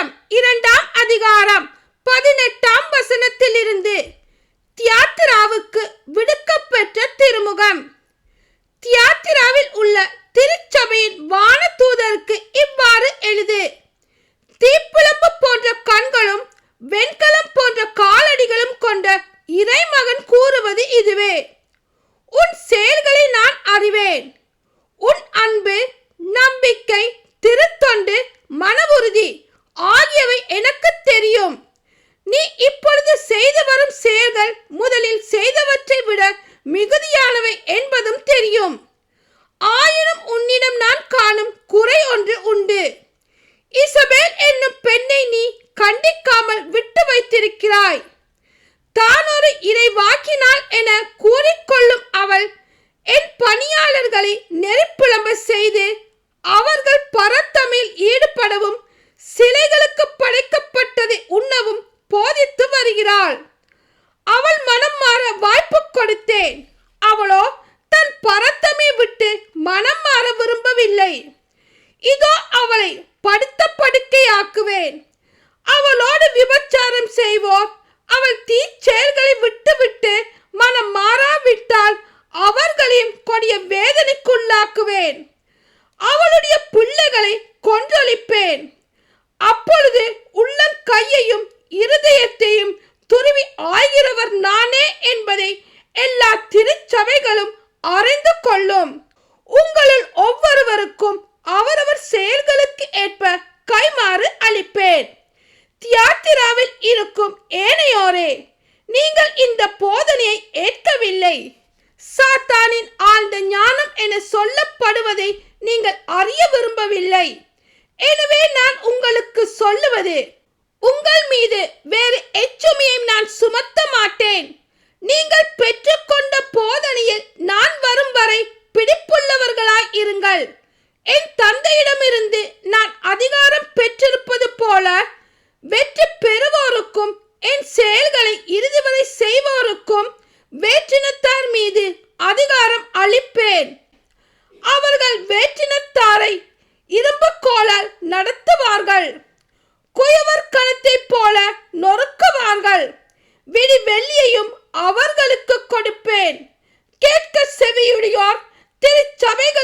புஸ்தகம் இரண்டாம் அதிகாரம் பதினெட்டாம் வசனத்திலிருந்து தியாத்திராவுக்கு விடுக்கப்பெற்ற திருமுகம். தியாத்திராவில் உள்ள திருச்சபையின் வானதூதருக்கு இவ்வாறு எழுது. தீப்பிழம்பு போன்ற கண்களும் வெண்கலம் போன்ற காலடிகளும் கொண்ட இறைமகன் கூறுவது இதுவே. உன் செயல்களை நான் அறிவேன். உன் அன்பு நம்பிக்கை திருத்தொண்டு மன உறுதி ஆகியவை எனக்கு தெரியும் நீ இப்பொழுது செய்து வரும் செயல்கள் முதலில் செய்தவற்றை விட மிகுதியானவை என்பதும் தெரியும். ஆயினும் உன்னிடம் நான் காணும் குறை ஒன்று உண்டு. இசபேல் என்னும் பெண்ணை நீ கண்டிக்காமல் விட்டு வைத்திருக்கிறாய். தான் ஒரு இறைவாக்கினாள் என கூறிக்கொள்ளும் அவள் என் பணியாளர்களை நெருப்பிளம்ப செய்து அவர்கள் பரத்தமில் ஈடுபடவும் சிலைகளுக்கு படைக்கப்பட்டதை உண்ணவும் போதித்து வருகிறாள். அவள் மனம் மாற வாய்ப்பு கொடுத்தேன். அவளோ தன் பரத்தமை விட்டு மனம் மாற விரும்பவில்லை. இதோ அவளை படுத்த படுக்கையாக்குவேன். அவளோடு விபச்சாரம் செய்வோம் அவள் தீச்செயல்களை விட்டு மனம் மாறாவிட்டால் அவர்களையும் கொடிய வேதனைக்குள்ளாக்குவேன். அவளுடைய பிள்ளைகளை கொன்றொழிப்பேன். அப்பொழுது உள்ளம் கையையும் இரு ஆகிறவர் நானே என்பதை எல்லா திருச்சபைகளும் அறிந்து கொள்ளும். உங்களில் ஒவ்வொருவருக்கும் அவரவர் செயல்களுக்கு ஏற்ப கைமாறு அளிப்பேன். தியாத்திராவில் இருக்கும் ஏனையோரே நீங்கள் இந்த போதனையை ஏற்கவில்லை. சாத்தானின் ஆழ்ந்த ஞானம் என சொல்லப்படுவதை நீங்கள் அறிய விரும்பவில்லை. எனவே நான் உங்களுக்கு சொல்லுவது உங்கள் மீது வேறு எச்சுமையும் நான் சுமத்த மாட்டேன். நீங்கள் பெற்றுக்கொண்ட போதனையில் நான் வரும் வரை பிடிப்புள்ளவர்களாய் இருங்கள். என் தந்தையிடமிருந்து நான் அதிகாரம் பெற்றிருப்பது போல வெற்றி பெறுவோருக்கும் என் செயல்களை இறுதி வரை செய்வோருக்கும் வேற்றினத்தார் மீது அதிகாரம் அளிப்பேன். அவர்கள் வேற்றினத்தாரை இரும்பு கோலால் நடத்துவார்கள். குயவர் கணத்தைப் போல நொறுக்குவார்கள். விடி வெள்ளியையும் அவர்களுக்கு கொடுப்பேன். கேட்க செவியுடையோர் திருச்சபைகள்